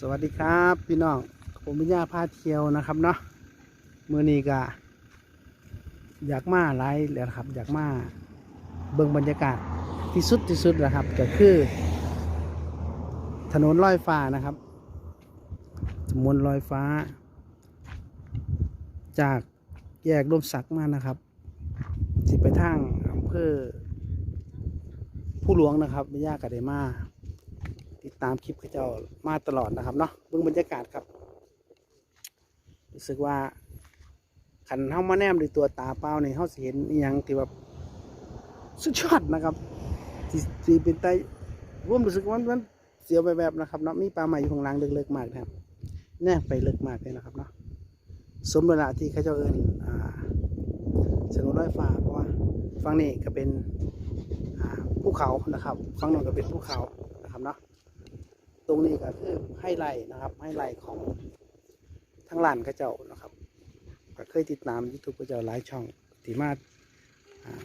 สวัสดีครับพี่น้องผมวิญญาพาเที่ยวนะครับเนาะมือนี้ก็อยากมาไลฟ์แล้วครับ อยากมาเบิ่งบรรยากาศที่สุดที่สุดนะครับ ก็คือ ถนนลอยฟ้านะครับมนลอยฟ้า จากแยกร่มสักมานะครับสิไปทางอำเภอผู้หลวงนะครับวิญญาก็ได้มา ติดตามคลิปเขาเจ้ามาตลอดนะครับเนาะเบิ่งบรรยากาศครับรู้สึกว่าขันเข้ามาแนมด้วยตัวตาเปล่าเนี่ยเขาสิเห็นอหยังที่แบบสุดยอดนะครับที่ทเป็นไตร่วมรู้สึกว่ามันเสียวไปแบบนะครับเนาะมีปลาใหม่อยู่ข้างล่างเลิกๆมากนะครับแน่ไปเลิกมากเลยนะครับเนาะสมเวลาที่เขาเจ้าเอิญอ่าสนุนร้อยฟ้าเพราะว่าฝั่งนี้ก็เป็นอ่าภูเขานะครับฝั่งนู้นก็เป็นภูเขานะครับเนาะ ตรงนี้ก็คือให้ไล่นะครับให้ไล่ของทั้งร้านกระเจ้านะครับก็เคยติดตามยูทูบกระเจ้าหลายช่องที่มาอ่า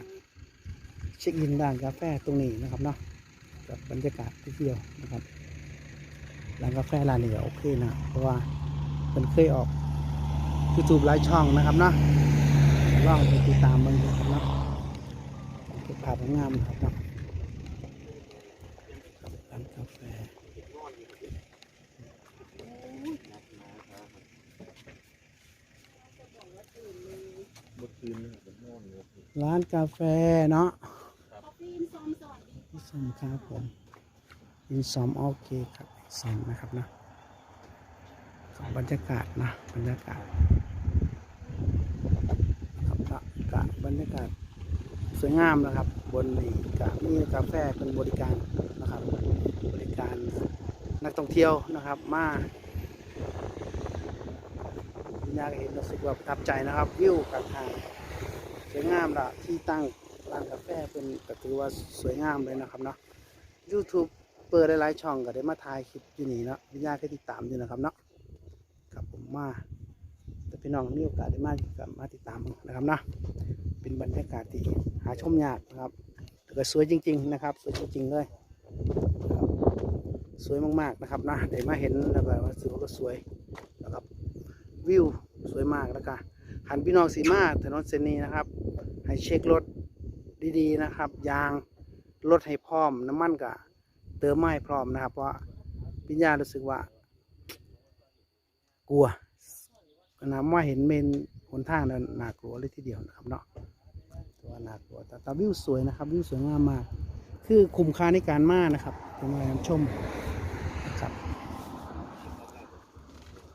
เช็คอินร้านกาแฟตรงนี้นะครับเนาะกับบรรยากาศที่เที่ยวนะครับร้านกาแฟร้านนี้ก็โอเคนะเพราะว่ามันเคยออกยูทูบหลายช่องนะครับเนาะลองไปติดตามมันนะครับเนาะเก็บภาพงามนะครับเนาะครับร้านกาแฟ เมื่อคืนนี่ผมนอนอยู่ร้านกาแฟเนาะพี่สมครับผมอินซอมโอเคครับซอมนะครับนะของบรรยากาศนะบรรยากาศครับกะกะบรรยากาศสวยงามนะครับ บนนี้กะมีกาแฟเป็นบริการนะครับ บริการนักท่องเที่ยวนะครับมา คุณยายก็เห็นรู้สึกว่าประทับใจนะครับ วิวกับทางสวยงามละที่ตั้งร้านกาแฟเป็นก็ถือว่าสวยงามเลยนะครับเนาะ YouTube เปิดหลายๆช่องก็ได้มาถ่ายคลิปอยู่นี่เนาะวิญญาก็ติดตามอยู่นะครับเนาะครับผมมาแต่พี่น้องมีโอกาสได้มาก็มาติดตามนะครับเนาะเป็นบรรยากาศที่หาชมยากนะครับแต่ก็สวยจริง ๆ นะครับ สวยจริงๆเลยสวยมากๆนะครับนะได้มาเห็นแล้วก็รู้สึกว่าก็สวย วิวสวยมากแล้วก็หันพี่น้องสีมาถนนเส้นนี้นะครับ ให้เช็ครถดีๆนะครับ ยางรถให้พร้อมน้ำมันก็เติมไม่พร้อมนะครับ เพราะพิญญารู้สึกว่า กลัวนะว่าเห็นเมนหนทางนั้นน่ากลัวเลยทีเดียวนะครับเนาะตัวน่ากลัวแต่ต่วิวสวยนะครับ วิวสวยงามมาก คือคุ้มค่าในการมานะครับเป็นมาชมนะครับ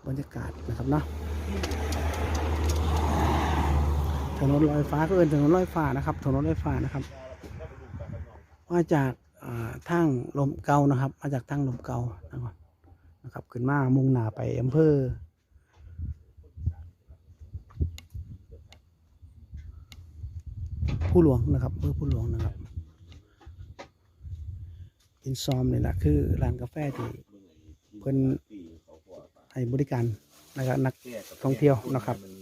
บรรยากาศนะครับเนาะถนนลอยฟ้าก็เอินถนนลอยฟ้านะครับ ถนนลอยฟ้านะครับ มาจากทางลมเกานะครับ มาจากทางลมเกานะครับนะครับขึ้นมามุ่งหน้าไปอำเภอผู้หลวงนะครับอำเภอผู้หลวงนะครับอินซอมนี่แหละคือร้านกาแฟที่เพิ่น ให้บริการนะครับนักแก้กับท่องเที่ยวนะครับมัน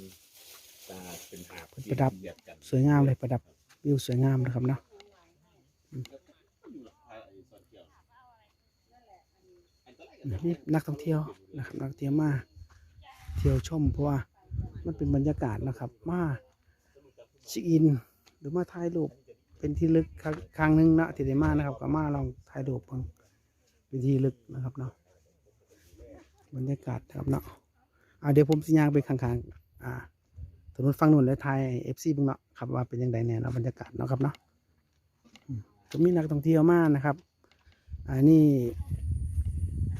ตาเป็นหาบประดับเบียดกันสวยงามเลยประดับวิวสวยงามนะครับเนาะอืมนี่นักท่องเที่ยวนะครับนักท่องเที่ยวมาเที่ยวชมเพราะว่ามันเป็นบรรยากาศนะครับ มาเช็คอิน หรือมาถ่ายรูปเป็นที่ลึกครั้งครั้งหนึ่งนะที่ได้มานะครับ ก็มาลองถ่ายรูปเพิ่งเป็นที่ลึกนะครับเนาะ บรรยากาศนะครับเนาะอ่าเดี๋ยวผมสัญญาไปข้างๆอ่าถนนฝั่งนู้นและไทยเอฟซีบุ้งเนาะครับว่าเป็นยังไงเนี่ยเนาะบรรยากาศเนาะครับเนาะมก็มีนักท่องเที่ยวมากนะครับอันนี้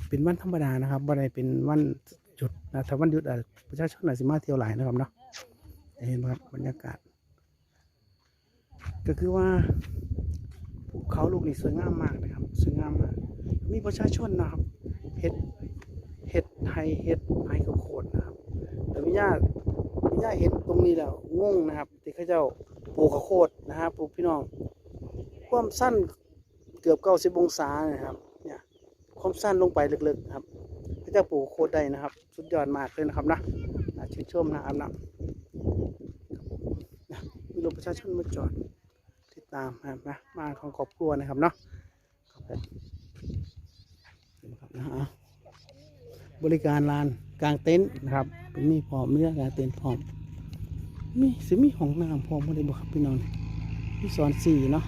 เป็นวันธรรมดานะครับวันใดเป็นวันหยุดนะถ้าวันหยุดอาจประชาชนอาจจะมาเที่ยวหลายนะครับเนาะเห็นไหมครับบรรยากาศ ก็คือว่าภูเขาลูกนี้สวยงามมากนะครับสวยงามมากมีประชาชนนะครับเห็ด เห็ดไทยเห็ดไม้ข้าวโพดนะครับ แต่วิญญาณพี่ย่าเห็นตรงนี้แล้วงงนะครับที่เขาเจ้าปลูกข้าวโพดนะครับปลูกพี่น้อง ความสั้นเกือบเก้าสิบองศานะครับ เนี่ยความสั้นลงไปลึกๆครับเขาเจ้าปลูกข้าวโพดได้นะครับ สุดยอดมากเลยนะครับนะชื่นชมนะครับนะครับผมนะมีรถประชาชนมาจอดติดตามนะครับนะมาของครอบครัวนะครับเนาะครับผมนะครับนะ บริการลานกลางเต็นท์นะครับเป็นมีพร้อมเรื่อกลางเต็นท์พร้อมมีสิมีห้องน้ำพร้อมบ่ได้บ่ครับพี่น้องที่สอนสี่เนาะ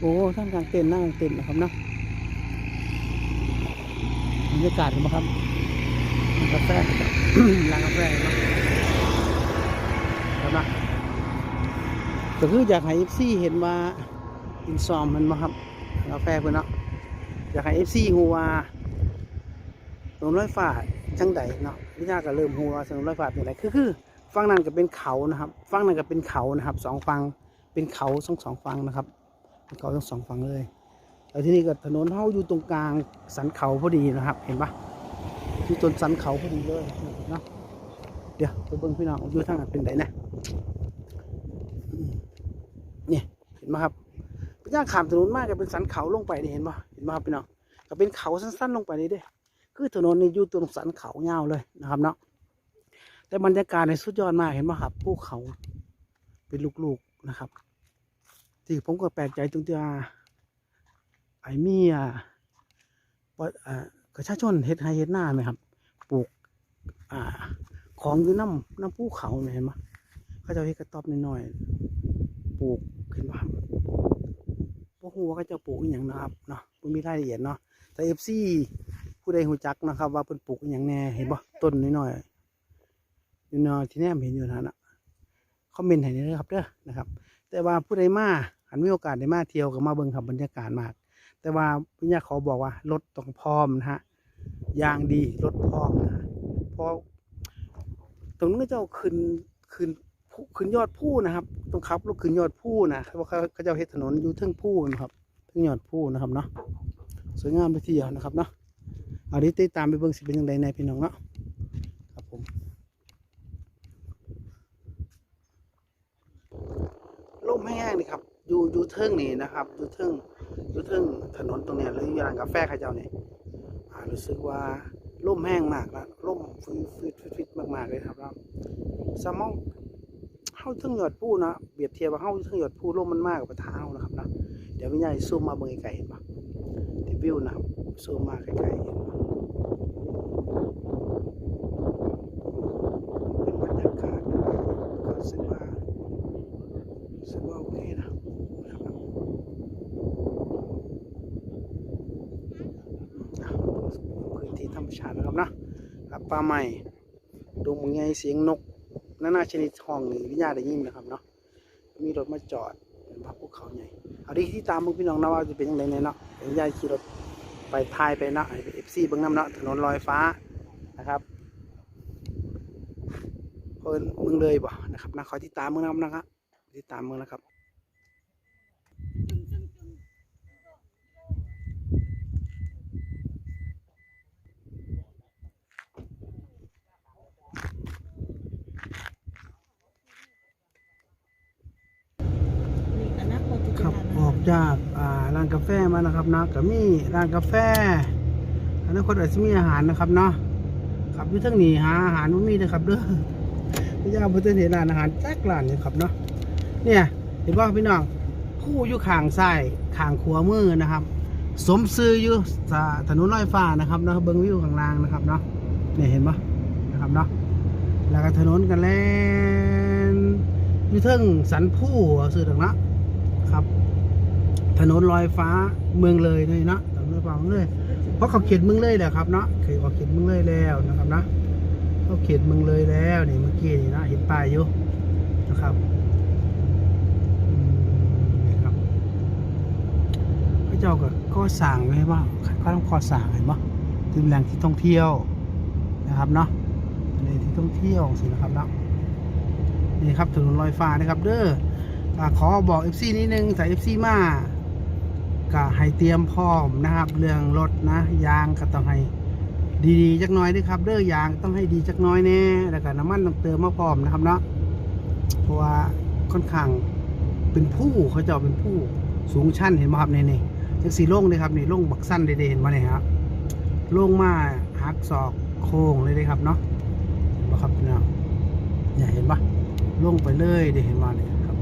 โอ้ท่านกลางเต็นท์นั่งเต็นท์นะครับเนาะบรรยากาศเห็นไหมครับกาแฟร้านกาแฟเนาะครับนะก็คืออยากให้เอฟซีเห็นว่าอินซอมมันมาครับกาแฟเพื่อนเนาะอยากให้เอฟซีฮูว่า ถนนร้อยฟ้าจังใดเนาะวิญญาก็เริ่มฮูว่าถนนร้อยฟ้าเป็นไรคือคือฝั่งนั้นก็เป็นเขานะครับฝั่งนั้นก็เป็นเขานะครับสองฝั่งเป็นเขาสองสองฝั่งนะครับเป็นเขาทั้งสองฝั่งเลยแล้วที่นี่ก็ถนนเฮาอยู่ตรงกลางสันเขาพอดีนะครับ เห็นปะอยู่ต้นสันเขาพอดีเลยเนาะเดี๋ยวไปเบิ่งพี่น้องอยู่ทางนั้นเป็นไดนะเนี่ยเห็นไหมครับพี่ย่างขามถนนมากก็เป็นสันเขาลงไปนี่เห็นปะเห็นป่ะครับพี่น้องก็เป็นเขาสั้นๆลงไปนี่เด้ คือถนนนี่อยู่ตรงสันเขายาเลยนะครับเนาะแต่บรรยากาศในสุดยอดมากเห็นป่ะครับภูเขาเป็นลูกๆนะครับ ที่ผมก็แปลกใจตรงที่ว่าไอ้มีอะว่าอ่ากระชาชนเฮ็ดไฮเฮ็ดหน้าไหมครับ ปลูกอ่าของอยู่น้ำน้ำภูเขาเนี่ยเห็นป่ะเขาจะเฮ็ดกระต๊อบน้อยๆปลูกเห็นป่ะครับพวกหัวาเขาเจะปลูกอย่างนะครับเนาะมันมีรายละเอียดเนาะแต่เอฟซี ผู้ใดหูจักนะครับ ว่าเป็นปลูกอย่างแน่เห็นบ่ต้นน้อยๆน้อยู่เนาะที่แนมเห็นอยู่นั่นน่ะคอมเมนต์ให้นี่เลยครับเด้อนะครับ แต่ว่าผู้ใดมาหันมีโอกาสได้มาเที่ยวก็มาเบิ่งครับบรรยากาศมาก แต่ว่าพี่ยาขอบอกว่ารถต้องพร้อมนะฮะยางดีรถพร้อมนะเพราะตรงนั้นก็จะเอาขึ้นขึ้นขึ้นยอดผู้นะครับต้องขับรถขึ้นยอดผู้นะเพราะเขาเขาจะเอาเฮ็ดถนนอยู่เทึงผู้นะครับเทึงยอดผู้นะครับเนาะสวยงามไปทีเดียวนะครับเนาะ เอาดิติดตามไปเบิ่งสิเป็นยังไงในพี่น้องเนาะครับผมลมแห้งๆนี่ครับอยู่อยู่เทิงนี่นะครับอยู่เทิงอยู่เทิงถนนตรงเนี้ยหรืออยู่ร้านกาแฟเขาเจ้าเนี่ยอ่ารู้สึกว่าลมแห้งมากนะลมฟืดฟืดฟืดมากๆเลยครับเนาะสมองเฮาเทั้งยอดผู้นะเปรียบเทียบว่าเฮาเทั้งยอดผู้ลมมันมากกว่าเท้านะครับนะเดี๋ยววิญญาณซูมมาเบิ่งไกลๆเห็นปะที่วิวนะครับซูมมาไกลๆเห็นปะเป็นบรรยากาศก็รู้สึกว่ารู้สึกว่าโอเคนะนะครับอะพื้นที่ธรรมชาตินะครับนะ ครับป่าใหม่ดงมังไงเสียงนกนานาชนิดห้องนี่วิญญาณได้ยินนะครับเนาะมีรถมาจอดเป็นพักภูเขาใหญ่เอาดีที่ตามมึงพี่น้องนะว่าจะเป็นยังไงเนี่ยเนาะวิญญาณขี่รถไปทายไปเนาะเอฟซีเบิ้งน้ำเนาะถนนลอยฟ้านะครับเพิ่นมึงเลยบ่นะครับนะคอยติดตามมึงนำนะครับติดตามมึงนะครับ นี่อนาคตจะ ครับ เป็น ออก จากร้านกาแฟมานะครับเนาะก็มีร้านกาแฟอนาคตอาจจะมีอาหารนะครับเนาะครับอยู่ทั้งนี้หาอาหารมันมีนะครับเด้อพี่ยาพุทธเห็นร้านอาหารแจ๊กร้านนี่ครับเนาะเนี่ยเห็นว่าพี่น้องผู้อยู่ข้างซ้ายข้างขวามือนะครับ สมซื้ออยู่ถนนลอยฟ้านะครับเนาะเบิ้งวิวข้างล่างนะครับเนาะเนี่ยเห็นปะนะครับเนาะแล้วก็ถนนกันแล่นอยู่เทิงสันผู้ซื้อตรงนั้นครับ ถนนลอยฟ้าเมืองเลยนี่เนาะถนนลอยฟ้าเมืองเลย เพราะเขาเขียนเมืองเลยแหละครับเนาะเคยเขาเขียนเมืองเลยแล้วนะครับนะเขาเขียนเมืองเลยแล้วนี่เมื่อกี้นี่นะเห็นป้ายอยู่นะครับนี่ครับพระเจ้าก็ก็สั่งไว้ว่าเขาต้องก่อสั่งเห็นปะถึงแหล่งที่ท่องเที่ยวนะครับเนาะในที่ท่องเที่ยวสินะครับเนาะนี่ครับถนนลอยฟ้านะครับ เด้อขอบอก FC นิดนึงแต่ FC มา ก็ให้เตรียมพร้อมนะครับ เรื่องรถนะ ยางก็ต้องให้ดีๆจักน้อยด้วยครับเด้อยางต้องให้ดีจักน้อยแน่แล้วก็น้ำมันต้องเติมมาพร้อมนะครับเนาะเพราะว่าค่อนข้างเป็นผู้เขาจะเอาเป็นผู้สูงชั้นเห็นไหมครับนี่นี่จังสีโล่งเลยครับนี่โล่งบักสั้นเด่นมาเนี่ยครับโล่งมาหักศอกโค้งเลยเลยครับเนาะเห็นไหมครับพี่น้องเนี่ยเห็นปะลงไปเลยได้เห็นมาเนี่ยครับ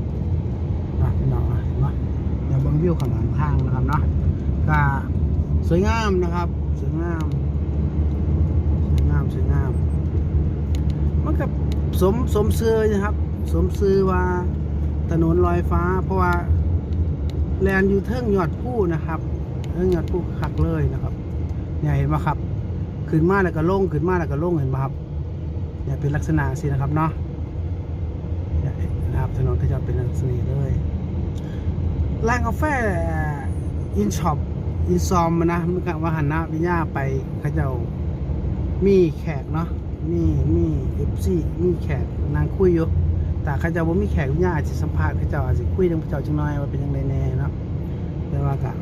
นะพี่น้อง วิวของข้างนะครับเนาะก็สวยงามนะครับสวยงามสวยงามสวยงามมันกับสมสมซื้อนะครับ สมซื้อว่าถนนลอยฟ้า เพราะว่าแลนอยู่เทิงหยอดผู้นะครับเทิงหยอดผู้ขักเลยนะครับเนี่ยเห็นไหมครับขึ้นมาแล้วก็ล่งขึ้นมาแล้วก็ล่งเห็นไหมครับเนี่ยเป็นลักษณะสินะครับเนาะนะครับถนนก็จะเป็นลักษณะเลย ร้านกาแฟอินช็อปอินซอมนะเมื่อกี้ว่าหันหน้าวิญญาไปเขาเจ้ามีแขกเนาะมีมีเอฟซีมีแขกนางคุยอยู่แต่เขาเจ้าว่ามีแขกวิญญาอาจจะสัมภาษณ์เขาเจ้าอาจจะคุยเรื่องพระเจ้าจังน้อยว่าเป็นยังไงแน่เนาะแต่ว่าก็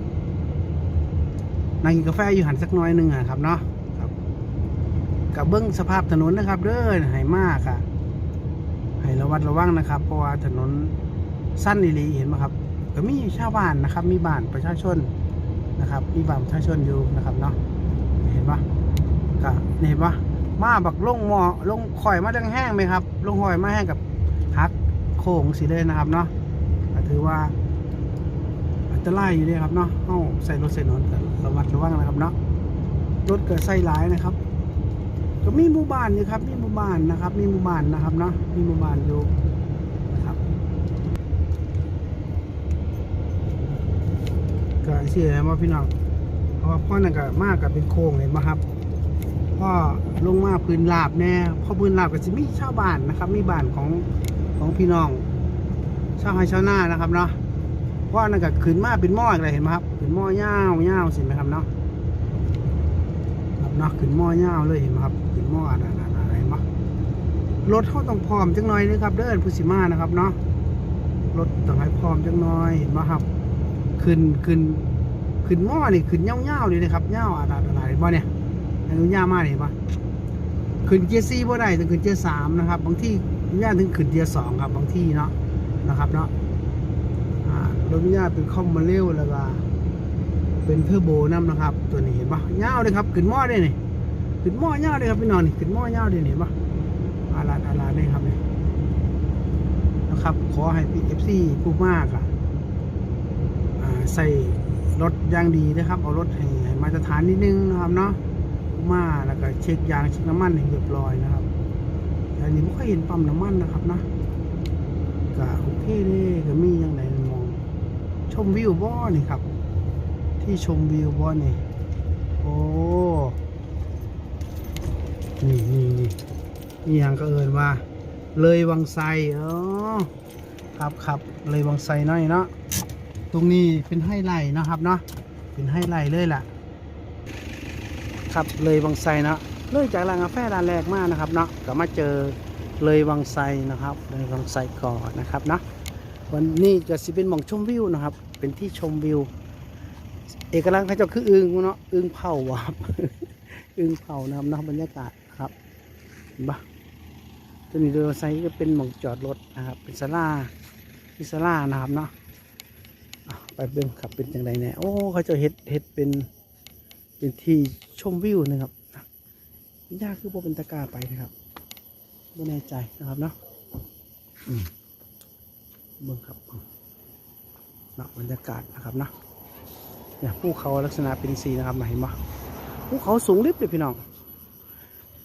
นางกินกาแฟอยู่หันสักน้อยหนึ่งอะครับเนาะครับกับเบิ้องสภาพถนนนะครับเด้อให้มากอะให้ระวัดระวังนะครับ เพราะว่าถนนสั้นอีลีเห็นไหมครับ ก็มีชาวบ้านนะครับ มีบ้านประชาชนนะครับ มีบ้านประชาชนอยู่นะครับเนาะเห็นปะก็เห็นปะมาบักลงหมอลงข่อยมาดังแห้งไหมครับลงหอยมาแห้งกับหักโค้งสีเลยนะครับเนาะถือว่าอันตรายอยู่เลยครับเนาะเอ้าใส่รถใส่ถนนก็ระมัดระวังนะครับเนาะรถเกิดใส่หลายนะครับ ก็มีหมู่บ้านอยู่ครับ มีหมู่บ้านนะครับ มีหมู่บ้านนะครับเนาะมีหมู่บ้านอยู่นะครับ ก็เชื่อว่าพี่น้องเพราะว่าพ่อนั่นก็มากกับเป็นโค้งเห็นไหมครับพ่อลงมาพื้นลาบแน่พ่อพื้นลาบก็จะมีชาวบ้านนะครับ มีบ้านของของพี่น้องชาวไฮชาวนานะครับเนาะพราะนั่นก็ขึ้นมาเป็นหม้ออะไรเห็นไหมครับขึ้นหม้อยาวยาวสิไหมครับเนาะครับเนาะขึ้นหม้อยาวเลยเห็นไหมครับขึ้นหม้ออะไรอะไรอะไรเห็นไหมรถเขาต้องพร้อมจังหน่อยนะครับ เดินพุสิมานะครับเนาะรถต้องให้พร้อมจังหน่อยเห็นไหมครับ ขึ้นขึ้นขึ้นหม้อนี่ขึ้นเง่าๆเลยนะครับเง่าอะไรอะไรบ่เนี่ยอันนี้ย่ามากเลยปะขึ้นเกียร์สี่บ่ได้ต้องขึ้นเกียร์สามนะครับ บางที่ย่าถึงขึ้นเกียร์สองครับบางที่เนาะนะครับเนาะอ่ารถย่าเป็นคอมมาเร็วแล้วก็เป็นเทอร์โบน้ำนะครับ ตัวนี้เห็นปะเง่าเลยครับขึ้นหม้อได้นี่ขึ้นหม้อเง่าเลยครับพี่นอนนี่ขึ้นหม้อเง่าเลยเห็นปะอาลาดอาลาดนี่ครับเนี่ยนะครับ ขอให้พี่เอฟซีผู้มากอะ ใส่รถยางดีนะครับ เอารถให้มาตรฐานนิดนึงนะครับเนาะมาแล้วก็เช็คยางเช็คน้ำมันให้เรียบร้อยนะครับอันนี้ไม่ค่อยเห็นปั๊มน้ำมันนะครับนะก็โอเคเลยก็มีอย่างไรมอง ชมวิวบ่อนี่ครับ ที่ชมวิวบ่อนี่โอ้นี่นี่นี่นี่อย่างก็เอินว่า เลยวังไซอ๋อครับครับเลยวังไซหน่อยเนาะ ตรงนี้เป็นไฮไลท์นะครับเนาะเป็นไฮไลท์เลยล่ะ ครับเลยวังไซเนาะเลยจากร้านกาแฟร้านแรกมากนะครับเนาะก็มาเจอเลยวังไซนะครับเลยวังไซก่อนนะครับเนาะวันนี้จะสิเป็นมองชมวิวนะครับ เป็นที่ชมวิว เอกลักษณ์เขาเจะคืออึงเนาะอึงเผาวับอึงเผานะครับเนาะบรรยากาศครับเห็นปะตัวนี้เรือไซก็เป็นหมองจอดรถนะครับ เป็นศาลาที่ศาลานะครับเนาะ ไปเบิ่งครับเป็นจังไดแน่โอ้เขาจะเฮ็ดเฮ็ดเป็นเป็นที่ชมวิวนะครับยากคือพวกเป็นตะกาไปนะครับไม่แน่ใจนะครับเนาะเบิ่งครับเนาะบรรยากาศนะครับเนาะเนี่ยภูเขาลักษณะเป็นสีนะครับเห็นปะภูเขาสูงลิบเลยพี่น้อง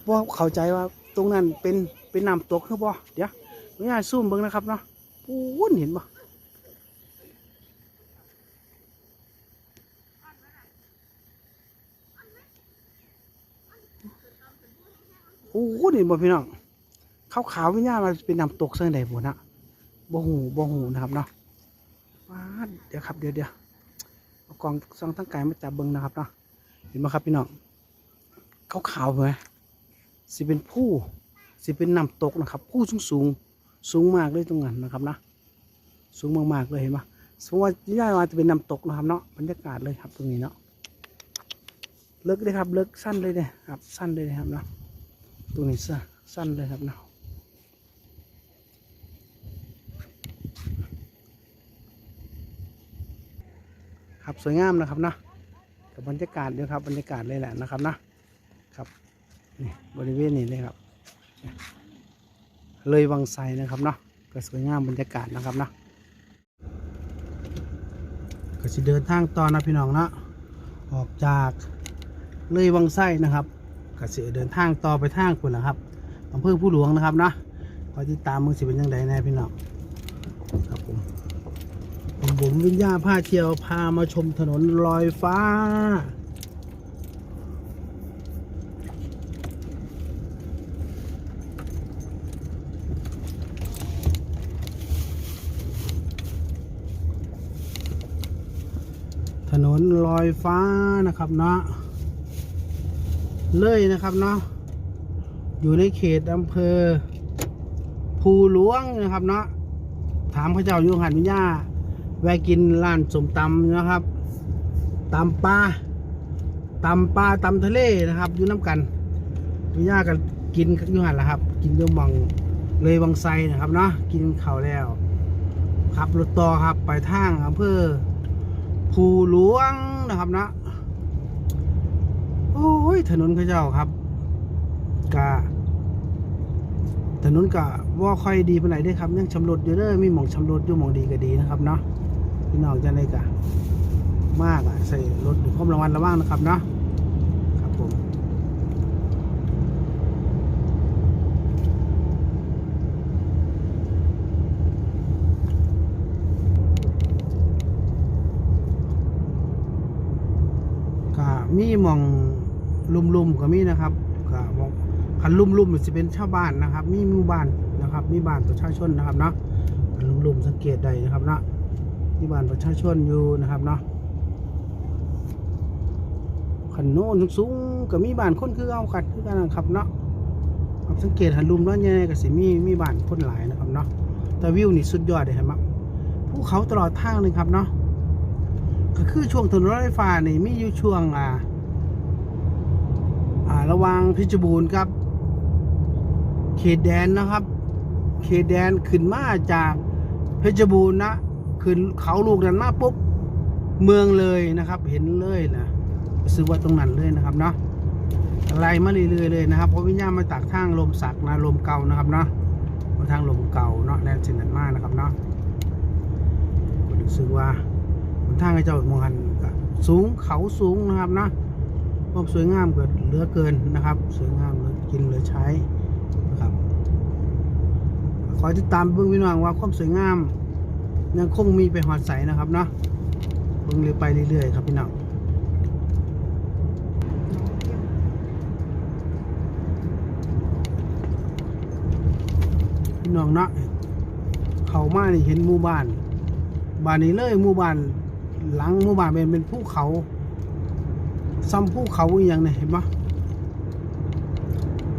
บ่เข้าใจว่าตรงนั้นเป็นเป็นน้ำตกคือบ่เดี๋ยวไม่ยากซูมเบิ่งนะครับเนาะปูนเห็นป โอ้โหนี่บ่พี่น้องขาวขาววิญญาณมันเป็นน้ำตกเส้นใดบ่นะบ่หูบ่หูนะครับเนาะว้าเดี๋ยวครับเดี๋ยวเดี๋ยวกล้องส่องทั้งกายมาจับเบิ่งนะครับเนาะเห็นไหมครับพี่น้องขาวขาวไหมสิเป็นผู้สิเป็นน้ำตกนะครับผู้สูงสูงสูงมากเลยตรงนั้นนะครับนะสูงมากๆเลยเห็นไหมสมมติว่าวิญญาณว่าจะเป็นน้ำตกนะครับเนาะบรรยากาศเลยครับตรงนี้เนาะเลิกเลยครับเลิกสั้นเลยเนี่ยครับสั้นเลยนะครับเนาะ ตัวนี้สั้นสั้นเลยครับเนาะครับสวยงามนะครับเนาะกับบรรยากาศเดียวครับบรรยากาศเลยแหละนะครับนะครับนี่บริเวณนี้เลยครับ เลยวังไซนะครับเนาะก็สวยงามบรรยากาศนะครับเนาะก็จะเดินทางต่อนะพี่น้องเนาะออกจากเลยวังไซนะครับ ก็สิเดินทางต่อไปทางคุณนะครับอำเภอผู้หลวงนะครับเนาะคอยติดตามมึงสิเป็นยังไงแน่พี่น้องครับผมผมผมวิญญาพาเที่ยวพามาชมถนนลอยฟ้า ถนนลอยฟ้านะครับเนาะ เลยนะครับเนาะอยู่ในเขตอำเภอ ภูหลวงนะครับเนาะถามพระเจ้าอยู่หันวิญญาแวะกินร้านสมตำนะครับตำปลาตำปลาตำทะเลนะครับ อยู่น้ำกันวิญญากันกินอยู่หันละครับ กินอยู่มองเลยวังไซนะครับเนาะกินข้าวแล้วขับรถต่อครับไปทางอำเภอภูหลวงนะครับเนาะ อ้ยถนนเข้าเจ้าครับกะถนนกะว่าค่อยดีปานไหนได้ครับยังชำรุดอยู่เด้อมีหมองชำรุดอยู่หมองดีก็ดีนะครับเนาะพี่น้องจะได้กะมากอะใส่รถอยู่ความระวังระวังนะครับเนาะครับผมก็มีหมอง ลุ่มๆก็มีนะครับก็หมองคันลุ่มๆมันจะเป็นชาวบ้านนะครับ มีหมู่บ้านนะครับ มีบ้านประชาชนนะครับเนาะคันลุ่มๆสังเกตได้นะครับเนาะมีบ้านประชาชนอยู่นะครับเนาะขันโน้นสูงๆก็มีบ้านคนคือเอากันคือกันนะครับเนาะครับสังเกตหันลุมแล้วเนี่ยก็สิมีมีบ้านคนหลายนะครับเนาะแต่วิวนี่สุดยอดเลยครับภูเขาตลอดทางเลยครับเนาะก็คือช่วงถนนรถไฟฟ้านี่มีอยู่ช่วงอ่าอ่า ระว่างเพชรบูรณ์ครับ เขตแดนนะครับ เขตแดนขึ้นมาจากเพชรบูรณ์นะขึ้นเขาลูกนั้นมาปุ๊บเมืองเลยนะครับ เห็นเลยนะซื้อว่าตรงนั้นเลยนะครับเนาะไล่มาเรื่อยๆเลยนะครับ เพราะวิญญาณมาจากทางลมสักนะลมเก่านะครับเนาะมาทางลมเก่าเนาะแนวสินนั้นมากนะครับเนาะก็รู้สึกว่าทางไอ้เจ้ามองหันสูงเขาสูงนะครับเนาะ ความสวยงามก็เหลือเกินนะครับ สวยงามเหลือกินเหลือใช้นะครับขอติดตามเบื้องพี่น้องว่าความสวยงามยังคงมีไปหอดใสนะครับเนาะเบิ่งเรื่อยไปเรื่อยๆครับพี่น้องพี่น้องเนาะเขามานี่เห็นหมู่บ้าน บ้านนี้เลยหมู่บ้านหลังหมู่บ้านเป็นเป็นภูเขา ซ้ำภูเขาอีกอย่างเนี่ยเห็นปะ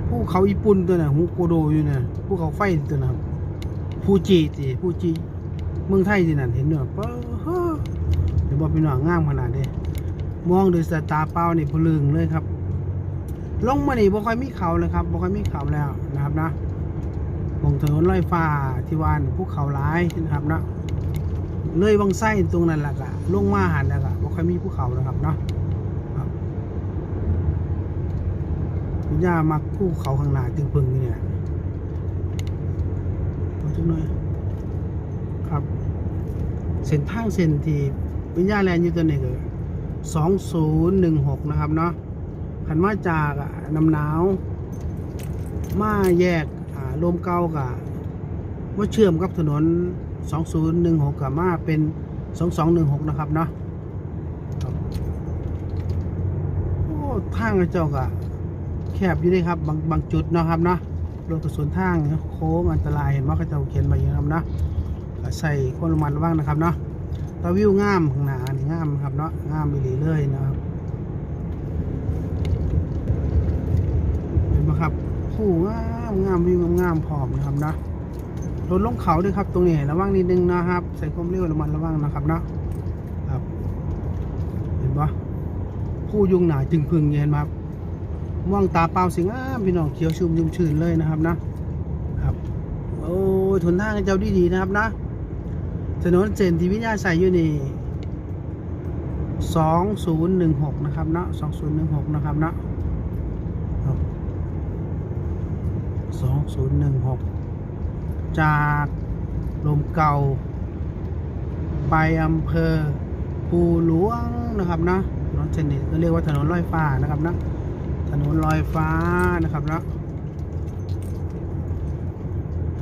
ภูเขาญี่ปุ่นตัวน่ะฮูโกโดอยู่เนี่ยภูเขาไฟตัวน่ะฟูจิสิฟูจิเมืองไทยที่นั่นเห็นเนอะปะเดี๋ยวบอกพี่น้องงามขนาดนี้มองโดยสายตาเปล่านี่พลึงเลยครับ ลงมานี่บ่ค่อยมีเขาเลยครับบ่ค่อยมีเขาแล้วนะครับนะบงถนนลอยฟ้าที่วานภูเขาร้ายนะครับเนาะเลยวังไส้ตรงนั้นแหละกะลงมาหันแล้วกะบ่ค่อยมีภูเขานะครับเนาะครับ คุณย่ามักภูเขาข้างหน้าจึงพึงนี่เนี่ยเอาจังหน่อยครับ เส้นทางเส้นที่วิญญาแลนอยู่ตัวนี้คือสองศูนย์หนึ่งหกนะครับเนาะขันมาจากอะน้ำหนาว มาแยกอ่าลมเก่ากับว่าเชื่อมกับถนน 2016 กับมาเป็น 2216 นะครับเนาะโอ้ทางเจ้าก็แค บอยู่ด้วยครับบางบางจุดนะครับเนาะรถกระสุนทางโค้งอันตรายเห็นว่าเขาจ้าเขียนมาอย่างนั้นเนาะใส่คนระมัดระวังนะครับเนาะตาวิวงามข้างหน้านี่งามครับเนาะงามไปเลยนะครับเห็นไหมครับผู้งามงามวิวงามๆพร้อมนะครับนะรถลงเขาด้วยครับ ตรงนี้ระวังนิดนึงนะครับ ใส่ความเร็วระมัดระวังนะครับเนาะครับ เห็นปะผู้ยุงหนาจึงพึงเห็นมครับ ม่วงตาเปล่าสิงามพี่น้องเขียวชุ่มยุ่มชื่นเลยนะครับนะครับ โอ้ยทนทางเจ้าดีดีนะครับนะถนนเส้นที่วิญญาณใส่อยู่นี่สองศูนย์หนึ่งหกนะครับเนาะสองศูนย์หนึ่งหกนะครับเนาะสองศูนย์หนึ่งหกจากลมเก่า ไปอำเภอภูหลวงนะครับนะถนนเส้นนี้ก็เรียกว่าถนนลอยฟ้านะครับนะ ถนนลอยฟ้านะครับนะ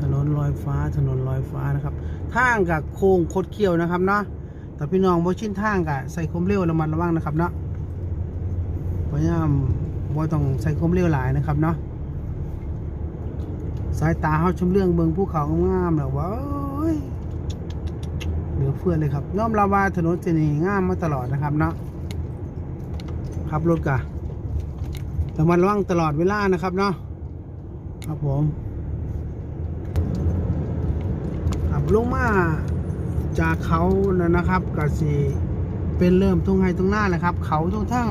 ถนนลอยฟ้าถนนลอยฟ้านะครับทางกับโค้งคดเคี้ยวนะครับเนาะแต่พี่น้องบ่ชินทางกับใส่ความเร็วระมัดระวังนะครับเนาะพยายามบ่ต้องใส่ความเร็วหลายนะครับเนาะสายตาเขาชมเรื่องเบิงภูเขางามแล้วว้ายเหลือเฟือเลยครับยอมรับว่าถนนเจนีงามมาตลอดนะครับเนาะขับรถกะ ระมัดระวังตลอดเวลานะครับเนาะครับผมขับลงมาจากเขานะนะครับกสิเป็นเริ่มตรงไฮตรงหน้านะครับ เขาตรงทั้ง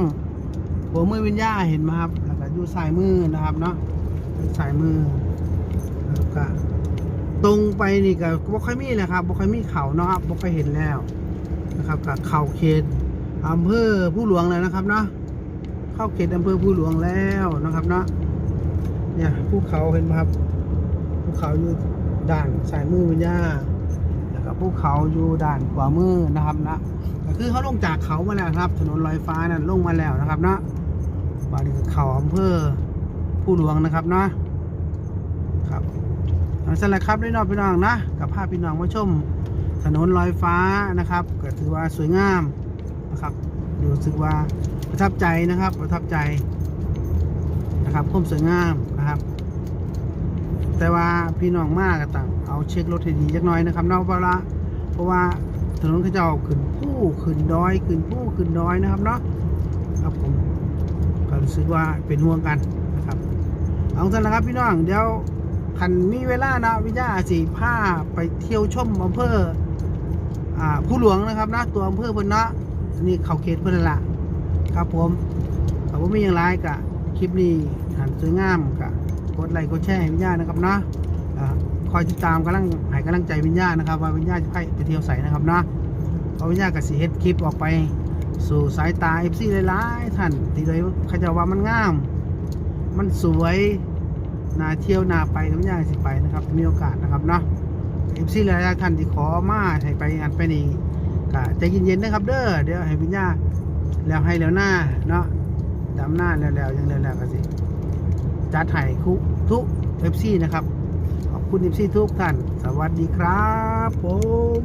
หัวมือวิญญาเห็นไหมครับแล้วก็อยู่สายมือนะครับเนาะสายมือแล้วก็ตรงไปนี่ก็บ่ค่อยมีนะครับบ่ค่อยมีเขาเนาะครับบ่ค่อยเห็นแล้วนะครับกับเขาเขตอำเภอผู้หลวงแล้วนะครับเนาะ เข้าเขตอำเภอผู้หลวงแล้วนะครับเนาะเนี่ยภูเขาเห็นไหมครับภูเขาอยู่ด้านซ้ายมือวิญญาแล้วก็ภูเขาอยู่ด้านขวามือนะครับนะก็คือเขาลงจากเขามาแล้วครับ ถนนลอยฟ้านั่นลงมาแล้วนะครับเนาะบานนี้คือเขาอำเภอผู้หลวงนะครับนะครับเอาสำหรับครับได้นอนพี่น้องนะกับภาพพี่น้องมาชมถนนลอยฟ้านะครับก็ถือว่าสวยงามนะครับรู้สึกว่า ประทับใจนะครับ ประทับใจนะครับความสวยงามนะครับ แต่ว่าพี่น้องมากก็ต่างเอาเช็ครถให้ดีจักน่อยนะครับเนอกเพราะว่าเพราะว่าถนนเขาเจ้าขึ้นผู้ขึ้นดอยขึ้นผู้ขึ้นดอยนะครับเนาะครับผมก็รู้สึกว่าเป็นห่วงกันนะครับเอาท่านนะครับพี่น้องเดี๋ยวคันมีเวลานะวิญญาสีผ้าไปเที่ยวชมอำเภอผู้หลวงนะครับนะตัวอำเภอพนนะนี่เขาเขตเพิ่นนั่นละ ครับผมแต่ว่ามีอย่างไรกะคลิปนี้หันสวยงามก็กดไลค์กดแชร์ให้วิญญาณนะครับเนาะคอยติดตามกำลังให้กำลังใจวิญญาณนะครับว่าวิญญาณจะไปเที่ยวใส่นะครับเนาะเพราะวิญญาณกับสีเฮ็ดคลิปออกไปสู่สายตาเอฟซีหลายๆท่านที่เลยเขาจะว่ามันงาม มันสวยนาเที่ยวนาไปกับวิญญาณสิไปนะครับมีโอกาสนะครับเนาะเอฟซีหลายๆท่านที่ขอมาให้ไปอันไปนี่ก็ใจเย็นๆนะครับ เด้อเดี๋ยวให้วิญญาณ แล้วให้แล้วหน้าเนาะดำหน้าแล้วแล้วยังแล้วแล้วก็สิจัดไห่คุทุกเอฟซีนะครับ ขอบคุณเอฟซีทุกท่าน สวัสดีครับผม